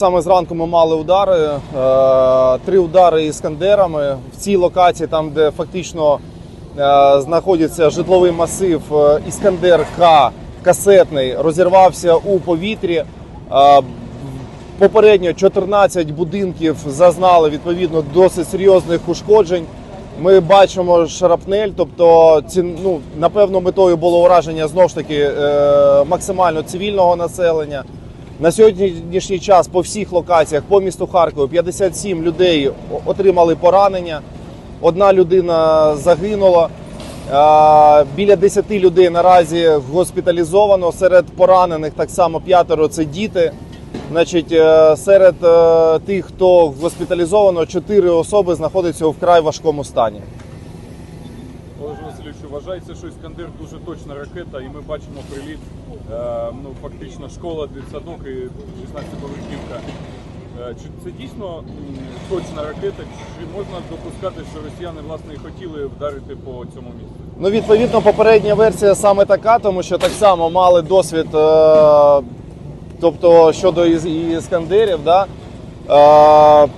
Саме зранку ми мали удари, е, три удари іскандерами. В цій локації, там де фактично е, знаходиться житловий масив, е, іскандер К касетний розірвався у повітрі. Попередньо 14 будинків зазнали відповідно досить серйозних ушкоджень. Ми бачимо шарапнель, тобто ці, ну, напевно, метою було ураження знову ж таки максимально цивільного населення. На сьогоднішній час по всіх локаціях по місту Харкову 57 людей отримали поранення. Одна людина загинула. Біля 10 людей наразі госпіталізовано. Серед поранених так само п'ятеро це діти. Значить, е, серед е, тих, хто госпіталізовано, 4 особи знаходяться у вкрай важкому стані. Олеж Васильович, вважається, що Іскандер дуже точна ракета, і ми бачимо приліт. Е, ну, фактично школа, дитсадок і 16-поверхівка. Е, чи це дійсно точна ракета? Чи можна допускати, що росіяни власне і хотіли вдарити по цьому місту? Ну, відповідно, попередня версія саме така, тому що так само мали досвід, е, тобто щодо із- іскандерів. Да? Е,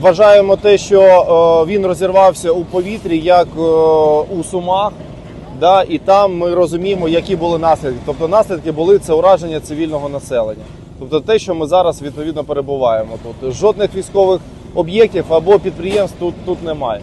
вважаємо те, що е, він розірвався у повітрі, як е, у Сумах. Да? І там ми розуміємо, які були наслідки. Тобто наслідки були це ураження цивільного населення. Тобто те, що ми зараз відповідно перебуваємо тут. Жодних військових об'єктів або підприємств тут, тут немає.